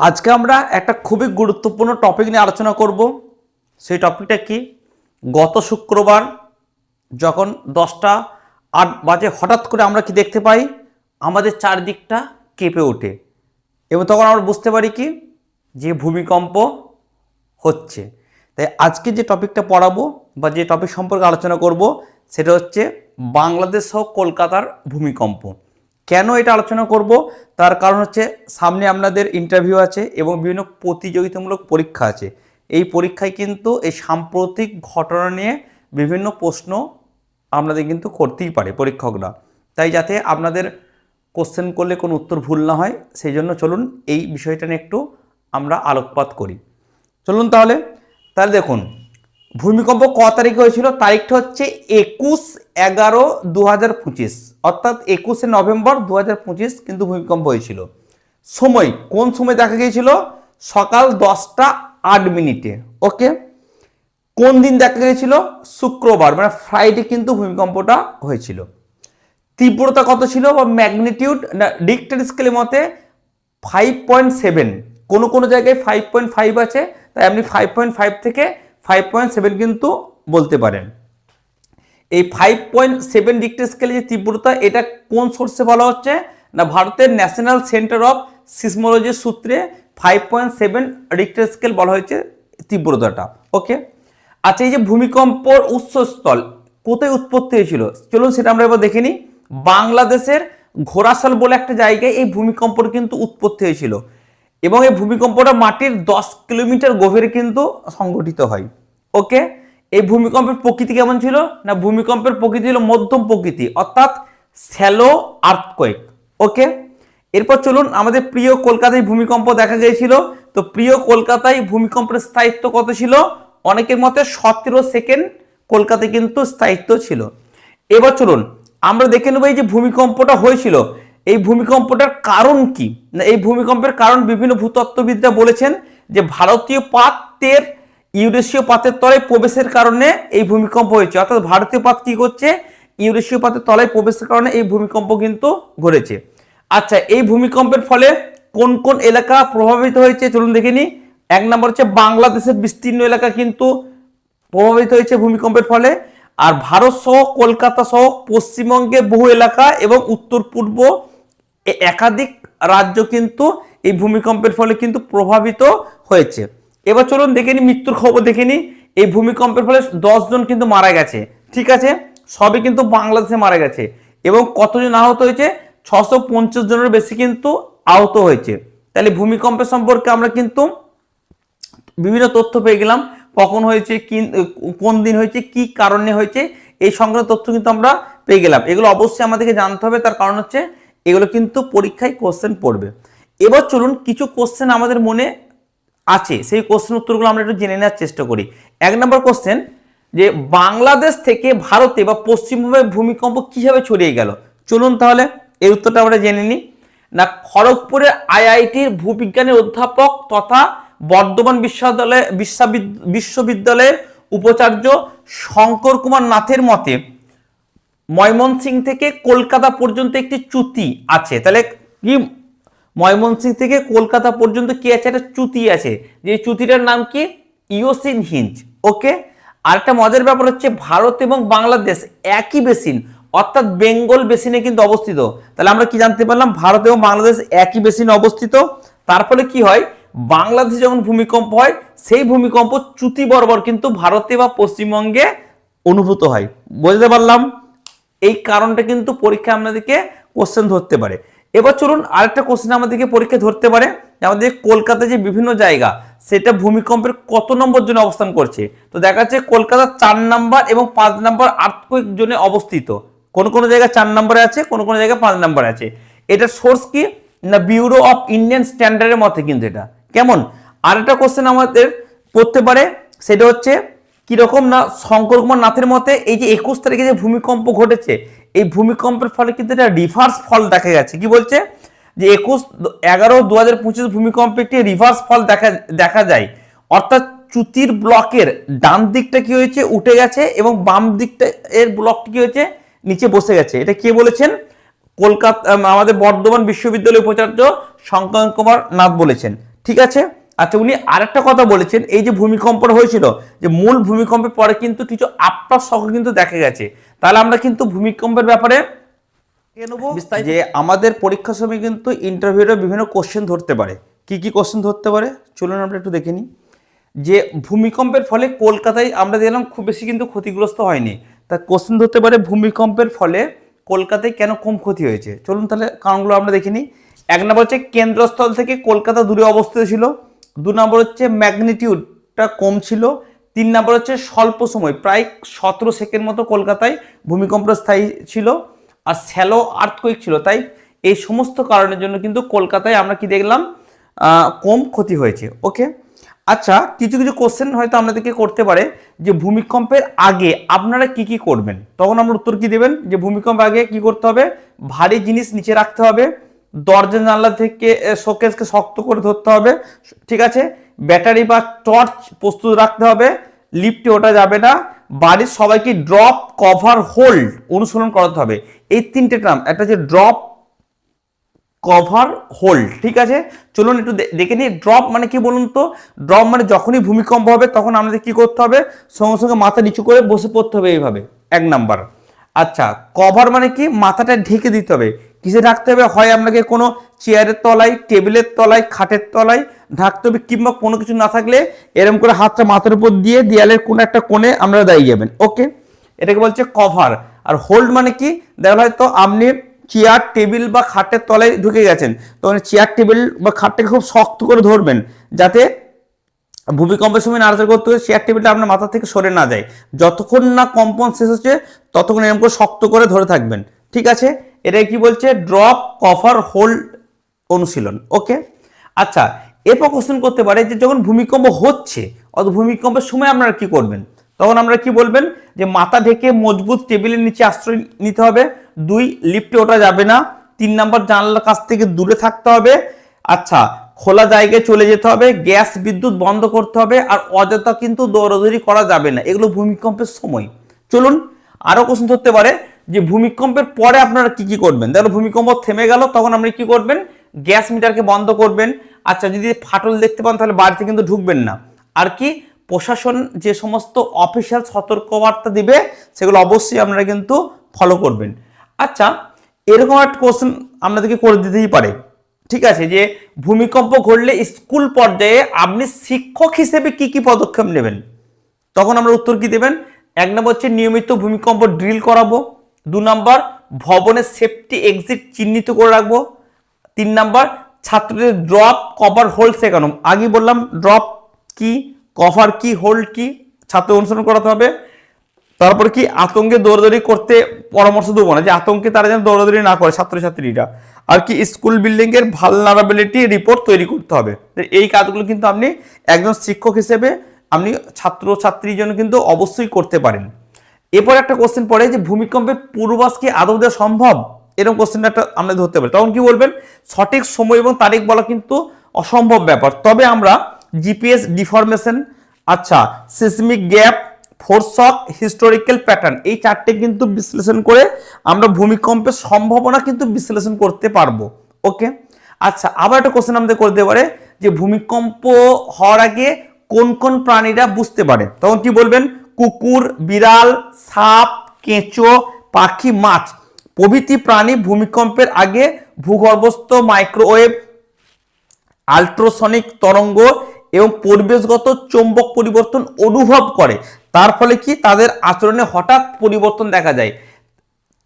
আজকে আমরা একটা খুবই গুরুত্বপূর্ণ টপিক নিয়ে আলোচনা করব। সেই টপিকটা কি? গত শুক্রবার যখন দশটা আট বাজে হঠাৎ করে আমরা কি দেখতে পাই? আমাদের চারদিকটা কেঁপে ওঠে। এবং তখন আমরা বুঝতে পারি কি? যে ভূমিকম্প হচ্ছে। তাই আজকে যে টপিকটা পড়াবো বা যে টপিক সম্পর্কে আলোচনা করব, সেটা হচ্ছে বাংলাদেশ সহ কলকাতার ভূমিকম্প। কেন এটা আলোচনা করব? তার কারণ হচ্ছে সামনে আপনাদের ইন্টারভিউ আছে এবং বিভিন্ন প্রতিযোগিতামূলক পরীক্ষা আছে। এই পরীক্ষায় কিন্তু এই সাম্প্রতিক ঘটনা নিয়ে বিভিন্ন প্রশ্ন আপনাদের কিন্তু করতেই পারে পরীক্ষকরা। তাই যাতে আপনাদের কোশ্চেন করলে কোনো উত্তর ভুল না হয়, সেই জন্য চলুন এই বিষয়টা নিয়ে একটু আমরা আলোকপাত করি। চলুন তাহলে তাহলে দেখুন ভূমিকম্প ক তারিখে হয়েছিল? তারিখটা হচ্ছে একুশ এগারো দু হাজার পঁচিশ। অর্থাৎ একুশে নভেম্বর দু হাজার পঁচিশ কিন্তু ভূমিকম্প হয়েছিল। সময়, কোন সময় দেখা গিয়েছিল? সকাল দশটা আট মিনিটে। ওকে? কোন দিন দেখা গিয়েছিল? শুক্রবার মানে ফ্রাইডে কিন্তু ভূমিকম্পটা হয়েছিল। তীব্রতা কত ছিল বা ম্যাগনিটিউড? না, ডিক্টেড স্কেলের মতে ফাইভ পয়েন্ট সেভেন কোনো কোনো জায়গায় ফাইভ পয়েন্ট ফাইভ আছে, তাই আপনি ফাইভ পয়েন্ট ফাইভ থেকে ফাইভ পয়েন্ট সেভেন কিন্তু বলতে পারেন। এই ফাইভ পয়েন্ট সেভেন ডিক্টেড স্কেলে যে তীব্রতা, এটা কোন সোর্সে বলা হচ্ছে? না, ভারতের ন্যাশনাল সেন্টার অফ সিসমোলজির সূত্রে five point seven Richter scale বলা হয়েছে তীব্রতাটা। ওকে আচ্ছা এই যে ভূমিকম্পর উৎসস্থল কোথায় উৎপত্তি হয়েছিল? চলুন সেটা আমরা এবার দেখে বাংলাদেশের ঘোড়াশাল বলে একটা জায়গায় এই ভূমিকম্পর কিন্তু উৎপত্তি হয়েছিল। এবং এই ভূমিকম্পটা মাটির দশ কিলোমিটার গভীরে কিন্তু সংঘটিত হয়। ওকে? এই ভূমিকম্পের প্রকৃতি কেমন ছিল? না, ভূমিকম্পের প্রকৃতি ছিল মধ্যম প্রকৃতি, অর্থাৎ স্যালো আর্থকোয়েক। ওকে? এরপর চলুন, আমাদের প্রিয় কলকাতায় ভূমিকম্প দেখা গিয়েছিল। তো প্রিয় কলকাতায় ভূমিকম্পের স্থায়িত্ব কত ছিল? অনেকের মতে সতেরো সেকেন্ড কলকাতায় কিন্তু স্থায়িত্ব ছিল। এবার চলুন, আমরা দেখে নেব এই যে ভূমিকম্পটা হয়েছিল। এই ভূমিকম্পটার কারণ কি? না, এই ভূমিকম্পের কারণ বিভিন্ন ভূতত্ত্ববিদরা বলেছেন যে ভারতীয় পাতের ইউরেশীয় পাতের তলায় প্রবেশের কারণে এই ভূমিকম্প হয়েছে। অর্থাৎ ভারতীয় পাত কি করছে? ইউরেশীয় পাতের তলায় প্রবেশের কারণে এই ভূমিকম্প কিন্তু ঘটেছে। আচ্ছা এই ভূমিকম্পের ফলে কোন কোন এলাকা প্রভাবিত হয়েছে? চলুন দেখে নিই। এক নম্বর হচ্ছে বাংলাদেশের বিস্তীর্ণ এলাকা কিন্তু প্রভাবিত হয়েছে ভূমিকম্পের ফলে। আর ভারত সহ কলকাতা সহ পশ্চিমবঙ্গের বহু এলাকা এবং উত্তর পূর্ব একাধিক রাজ্য কিন্তু এই ভূমিকম্পের ফলে কিন্তু প্রভাবিত হয়েছে। এবার চলুন দেখে নিই, মৃত্যুর খবর দেখে নিই। এই ভূমিকম্পের ফলে জন কিন্তু মারা গেছে, ঠিক আছে? সবই কিন্তু বাংলাদেশে মারা গেছে এবং কতজন আহত হয়েছে? ছশো পঞ্চাশ জনের বেশি কিন্তু আহত হয়েছে। তাহলে ভূমিকম্পের সম্পর্কে আমরা কিন্তু বিভিন্ন তথ্য পেয়ে গেলাম। কখন হয়েছে কোন দিন হয়েছে, কি কারণে হয়েছে, এই সংক্রান্ত তথ্য কিন্তু আমরা পেয়ে গেলাম। এগুলো অবশ্যই আমাদেরকে জানতে হবে। তার কারণ হচ্ছে এগুলো কিন্তু পরীক্ষায় কোশ্চেন পড়বে। এবার চলুন কিছু কোশ্চেন আমাদের মনে আছে। সেই কোশ্চেন উত্তরগুলো আমরা একটু জেনে নেওয়ার চেষ্টা করি। এক নম্বর কোশ্চেন যে বাংলাদেশ থেকে ভারতে বা পশ্চিমবঙ্গের ভূমিকম্প কীভাবে ছড়িয়ে গেল? চলুন তাহলে এই উত্তরটা আমরা জেনে নিই। না, খড়গপুরের আইআইটির ভূবিজ্ঞানের অধ্যাপক তথা বর্ধমান বিশ্ববিদ্যালয় বিশ্ববিদ- বিশ্ববিদ্যালয়ের উপাচার্য শঙ্কর কুমার নাথের মতে ময়মনসিং থেকে কলকাতা পর্যন্ত একটি চ্যুতি আছে। তাহলে কি ময়মনসিং থেকে কলকাতা পর্যন্ত কি আছে? একটা চ্যুতি আছে। যে চ্যুতিটার নাম কি? Eocene hinge. ওকে? আর একটা মজার ব্যাপার হচ্ছে ভারত এবং বাংলাদেশ একই বেসিন, অর্থাৎ বেঙ্গল বেসিনে কিন্তু অবস্থিত। তাহলে আমরা কি জানতে পারলাম? ভারত এবং বাংলাদেশ একই বেসিনে অবস্থিত। তার ফলে কি হয়? বাংলাদেশে যখন ভূমিকম্প হয়, সেই ভূমিকম্প চ্যুতি বরাবর কিন্তু ভারতে বা পশ্চিমবঙ্গে অনুভূত হয়। বুঝতে পারলাম? এই কারণটা কিন্তু পরীক্ষা আপনাদেরকে কোশ্চেন ধরতে পারে। এবার চলুন আরেকটা কোশ্চেন আমাদেরকে পরীক্ষা ধরতে পারে। আমাদের কলকাতা যে বিভিন্ন জায়গা, সেটা ভূমিকম্পের কত নম্বর জন্য অবস্থান করছে? তো দেখা যাচ্ছে কলকাতা চার নাম্বার এবং পাঁচ নাম্বার আর্থকুইক জোনে অবস্থিত। কোন কোন জায়গায় চার নম্বরে আছে, কোন কোন জায়গায় পাঁচ নম্বরে আছে। এটার সোর্স কি? না ব্যুরো অফ ইন্ডিয়ান স্ট্যান্ডার্ডের মতে কিন্তু এটা। কেমন? আরেকটা কোশ্চেন আমাদের পড়তে পারে, সেটা হচ্ছে কীরকম না শঙ্কর কুমার নাথের মতে এই যে একুশ তারিখে যে ভূমিকম্প ঘটেছে, এই ভূমিকম্পের ফলে কিন্তু এটা রিভার্স ফল দেখা গেছে। কি বলছে? যে একুশ এগারো দু হাজার পঁচিশ ভূমিকম্পে একটি রিভার্স ফল দেখা দেখা যায়। অর্থাৎ চ্যুতির ব্লকের ডান দিকটা কি হয়েছে? উঠে গেছে এবং বাম দিকটা এর ব্লকটি কি হয়েছে? নিচে বসে গেছে। এটা কে বলেছেন? কলকাতা, আমাদের বর্ধমান বিশ্ববিদ্যালয়ের উপাচার্য শঙ্কর কুমার নাথ বলেছেন। ঠিক আছে? আচ্ছা উনি আরেকটা কথা বলেছেন এই যে ভূমিকম্পটা হয়েছিল যে মূল ভূমিকম্পের পরে কিন্তু কিছু আপটা সহ কিন্তু দেখা গেছে। তাহলে আমরা কিন্তু ভূমিকম্পের ব্যাপারে যে আমাদের পরীক্ষার সময় কিন্তু ইন্টারভিউতে বিভিন্ন কোশ্চেন ধরতে পারে। কি কি কোশ্চেন ধরতে পারে? চলুন আমরা একটু দেখে নিই। যে ভূমিকম্পের ফলে কলকাতায় আমরা দেখলাম খুব বেশি কিন্তু ক্ষতিগ্রস্ত হয়নি। তা কোশ্চেন ধরতে পারে ভূমিকম্পের ফলে কলকাতায় কেন কম ক্ষতি হয়েছে? চলুন তাহলে কারণগুলো আমরা দেখে নিই। এক নম্বর হচ্ছে কেন্দ্রস্থল থেকে কলকাতা দূরে অবস্থিত ছিল। দু নম্বর হচ্ছে ম্যাগনিটিউডটা কম ছিল, তিন নম্বর হচ্ছে স্বল্প সময়, প্রায় সতেরো সেকেন্ড মতো কলকাতায় ভূমিকম্প স্থায়ী ছিল আর স্যালো আর্থকুইক ছিল। তাই এই সমস্ত কারণের জন্য কিন্তু কলকাতায় আমরা কি দেখলাম কম ক্ষতি হয়েছে। ওকে? আচ্ছা কিছু কিছু কোশ্চেন হয়তো আপনাদেরকে করতে পারে যে ভূমিকম্পের আগে আপনারা কি কি করবেন? তখন আমরা উত্তর কি দেবেন? যে ভূমিকম্পের আগে কি করতে হবে? ভারী জিনিস নিচে রাখতে হবে। দরজা জানলা থেকে শোকেসকে শক্ত করে ধরতে হবে। ঠিক আছে? ব্যাটারি বা টর্চ প্রস্তুত রাখতে হবে। লিফটে ওটা যাবে না। বাড়ির সবাইকে ড্রপ কভার হোল্ড অনুসরণ করাতে হবে। এই তিনটে টার্ম একটা হচ্ছে ড্রপ কভার হোল্ড। ঠিক আছে? চলুন একটু দেখে নিই। ড্রপ মানে কি বলুন তো? ড্রপ মানে যখনই ভূমিকম্প হবে, তখন আমাদের কি করতে হবে? সঙ্গে সঙ্গে মাথা নিচু করে বসে পড়তে হবে এইভাবে। এক নাম্বার। আচ্ছা কভার মানে কি? মাথাটা ঢেকে দিতে হবে। কিসে ঢাকতে হবে? হয় আপনাকে কোনো চেয়ারের তলায় টেবিলের তলায়, খাটের তলায় ঢাকতে হবে কিংবা কোনো কিছু না থাকলে এরকম করে হাতটা মাথার উপর দিয়ে দেয়ালের কোনো একটা কোণে আমরা দাঁড়িয়ে যাবেন। ওকে এটাকে বলছে কভার আর হোল্ড মানে কি? দেখা হয়তো আপনি চেয়ার টেবিল বা খাটের তলায় ঢুকে গেছেন। তখন চেয়ার টেবিল বা খাটটাকে খুব শক্ত করে ধরবেন যাতে ভূমিকম্পের সময় নাড়াচাড়া করতে হবে চেয়ার টেবিলটা আপনার মাথা থেকে সরে না যায়। যতক্ষণ না কম্পন শেষ হচ্ছে, ততক্ষণ এরকম করে শক্ত করে ধরে থাকবেন। ঠিক আছে? এটা কি বলছে? ড্রপ কভার হোল্ড অনুশীলন। ওকে আচ্ছা এরপর কোশ্চেন করতে পারে যে যখন ভূমিকম্প হচ্ছে অত ভূমিকম্পের সময় আপনারা কি করবেন? তখন আমরা কি বলবেন? যে মাথা ঢেকে মজবুত টেবিলের নিচে আশ্রয় নিতে হবে। দুই লিফটে ওঠা যাবে না। তিন নাম্বার, জানলার কাছ থেকে দূরে থাকতে হবে। আচ্ছা খোলা জায়গায় চলে যেতে হবে। গ্যাস, বিদ্যুৎ বন্ধ করতে হবে। আর অযথা কিন্তু দৌড়াদৌড়ি করা যাবে না। এগুলো ভূমিকম্পের সময়। চলুন, আরও কোশ্চেন ধরতে পারে। যে ভূমিকম্পের পরে আপনারা কি কি করবেন? দেখো ভূমিকম্প থেমে গেল, তখন আপনি কি করবেন? গ্যাস মিটারকে বন্ধ করবেন। আচ্ছা যদি ফাটল দেখতে পান, তাহলে বাড়িতে কিন্তু ঢুকবেন না। আর কি, প্রশাসন যে সমস্ত অফিসিয়াল সতর্কবার্তা দিবে, সেগুলো অবশ্যই আপনারা কিন্তু ফলো করবেন। আচ্ছা এরকম একটা কোশ্চেন আপনাদেরকে করে দিতেই পারে। ঠিক আছে, যে ভূমিকম্প ঘটলে স্কুল পর্যায়ে আপনি শিক্ষক হিসেবে কি কি পদক্ষেপ নেবেন? তখন আমরা উত্তর কি দেবেন? এক নম্বর হচ্ছে নিয়মিত ভূমিকম্প ড্রিল করাবো। দু নম্বর, ভবনের সেফটি এক্সিট চিহ্নিত করে রাখব। তিন নাম্বার, ছাত্রদের ড্রপ কভার হোল্ড শেখানো। আগে বললাম ড্রপ কি কভার কি হোল্ড কি ছাত্র অনুসরণ করাতে হবে। তারপর কি, আতঙ্কে দৌড়াদৌড়ি করতে পরামর্শ দেবো না, যে আতঙ্কে তারা যেন দৌড়াদৌড়ি না করে ছাত্রছাত্রীরা। আর কি স্কুল বিল্ডিং এর ভালনারাবিলিটি রিপোর্ট তৈরি করতে হবে। এই কাজগুলো কিন্তু আপনি একজন শিক্ষক হিসেবে আপনি ছাত্র ছাত্রীর জন্য কিন্তু অবশ্যই করতে পারেন। এরপর একটা কোশ্চেন পড়ে যে ভূমিকম্পের পূর্বাভাস কি আদৌ দেওয়া সম্ভব? এরকম কোশ্চেন একটা আমরা ধরতে পারি। তখন কি বলবেন? সঠিক সময় এবং তারিখ বলা কিন্তু অসম্ভব ব্যাপার। তবে আমরা জিপিএস ডিফরমেশন আচ্ছা seismic gap foreshock historical pattern এই চারটে কিন্তু বিশ্লেষণ করে আমরা ভূমিকম্পের সম্ভাবনা কিন্তু বিশ্লেষণ করতে পারব। ওকে আচ্ছা আবার একটা কোশ্চেন আমাদের করতে পারে যে ভূমিকম্প হওয়ার আগে কোন কোন প্রাণীরা বুঝতে পারে? তখন কি বলবেন? কুকুর, বিড়াল, সাপ, কেঁচো, পাখি, মাছ। প্রভৃতি প্রাণী ভূমিকম্পের আগে ভূগর্ভস্থ মাইক্রোওয়েভ, আল্ট্রাসনিক তরঙ্গ এবং পরিবেশগত চৌম্বক পরিবর্তন অনুভব করে। তার ফলে কি তাদের আচরণে হঠাৎ পরিবর্তন দেখা যায়?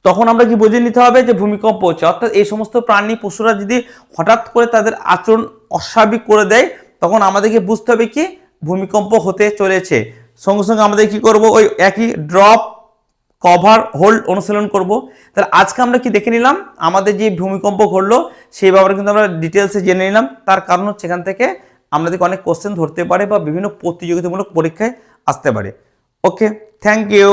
তখন আমরা কি বুঝে নিতে হবে যে ভূমিকম্প হচ্ছে? অর্থাৎ এই সমস্ত প্রাণী পশুরা যদি হঠাৎ করে তাদের আচরণ অস্বাভাবিক করে দেয়, তখন আমাদেরকে বুঝতে হবে কি ভূমিকম্প হতে চলেছে। সঙ্গে সঙ্গে আমাদের কি করব? ওই একই ড্রপ কভার হোল্ড অনুশীলন করব। তাহলে আজকে আমরা কি দেখে নিলাম? আমাদের যে ভূমিকম্প ঘটলো, সেই ব্যাপারে কিন্তু আমরা ডিটেলসে জেনে নিলাম। তার কারণ হচ্ছে এখান থেকে আমাদেরকে অনেক কোশ্চেন ধরতে পারে বা বিভিন্ন প্রতিযোগিতামূলক পরীক্ষায় আসতে পারে। Okay thank you